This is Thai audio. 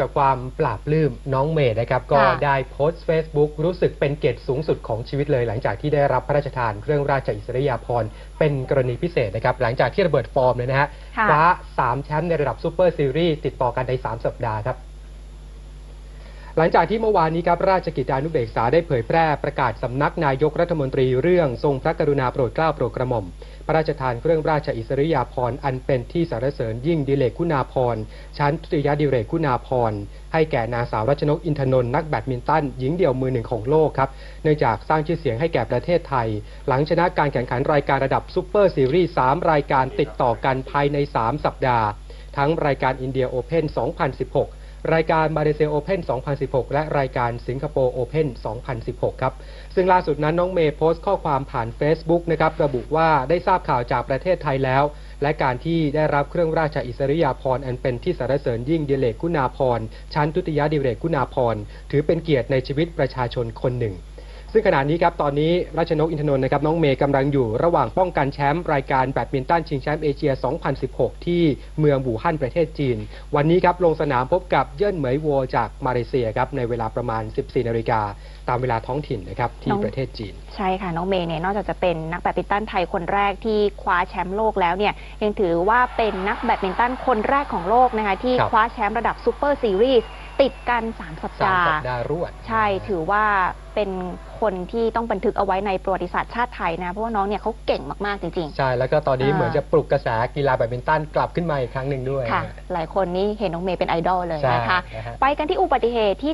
กับความปราบปลื้มน้องเมย์นะครับ ก็ค่ะได้โพสต์ Facebook รู้สึกเป็นเกียรติสูงสุดของชีวิตเลย หลังจากที่ได้รับพระราชทานเครื่องราชอิสริยาภรณ์เป็นกรณีพิเศษนะครับ หลังจากที่ระเบิดฟอร์มเลยนะฮะค่ะคว้า3แชมป์ในระดับซูเปอร์ซีรีส์ติดต่อกันใน 3 สัปดาห์ครับ หลังจากที่เมื่อวานนี้ครับราชกิจจานุเบกษาได้เผยแพร่ประกาศสำนักนายกรัฐมนตรีเรื่องทรงพระกรุณาโปรดเกล้าโปรดกระหม่อม พระราชทานเครื่องราชอิสริยาภรณ์อันเป็นที่สรรเสริญยิ่งดิเลกคุณาภรณ์ชั้นตรียดิเรกคุณาภรณ์ให้แก่นางสาวรัชนกอินทนนท์นักแบดมินตันหญิงเดี่ยวมือหนึ่งของโลกครับเนื่องจากสร้างชื่อเสียงให้แก่ประเทศไทย หลังชนะการแข่งขันรายการระดับซูเปอร์ซีรีส์3รายการติดต่อกันภายใน 3 สัปดาห์ ทั้งรายการอินเดียโอเพ่น2016 รายการมาเลเซียโอเพน2016 และรายการสิงคโปร์โอเพน2016 ครับ ซึ่งล่าสุดนั้นน้องเมย์โพสต์ข้อความผ่าน Facebook นะครับ ระบุว่าได้ทราบข่าวจากประเทศไทยแล้ว และการที่ได้รับเครื่องราชอิสริยาภรณ์อันเป็นที่สรรเสริญยิ่งดิเลกคุณาภรณ์ชั้นทุติยดิเรกคุณาภรณ์ถือเป็นเกียรติในชีวิตประชาชนคนหนึ่ง ซึ่งขณะนี้ครับตอนนี้รัชนกอินทนนท์นะครับน้องเมย์กำลังอยู่ระหว่างป้องกันแชมป์รายการแบดมินตันชิงแชมป์เอเชีย 2016 ที่เมืองบู่ฮั่นประเทศจีน วันนี้ครับลงสนามพบกับเยิ่นเหมยวัวจากมาเลเซียครับในเวลาประมาณ 14 นาฬิกาตามเวลาท้องถิ่นนะครับที่น้องประเทศจีน ใช่ค่ะ น้องเมย์เนี่ยนอกจากจะเป็นนักแบดมินตันไทยคนแรกที่คว้าแชมป์โลกแล้วเนี่ยยังถือว่าเป็นนักแบดมินตันคนแรกของโลกนะคะที่ครับคว้าแชมป์ระดับซูเปอร์ซีรีส์ ติดกัน 3 สัปสามดาห์ สัปดาห์รวด ใช่ถือว่าเป็นคนที่ต้องบันทึกเอาไว้ในประวัติศาสตร์ชาติไทยนะ เพราะว่าน้องเนี่ยเขาเก่งมากๆจริง ใช่ แล้วก็ตอนนี้อ่า เหมือนจะปลุกกระแสกีฬาแบดมินตันกลับขึ้นมาอีกครั้งหนึ่งด้วยๆ ค่ะ หลายคนนี่เห็นน้องเมย์เป็นไอดอลเลยใช่นะคะ นะฮะ ไปกันที่อุบัติเหตุที่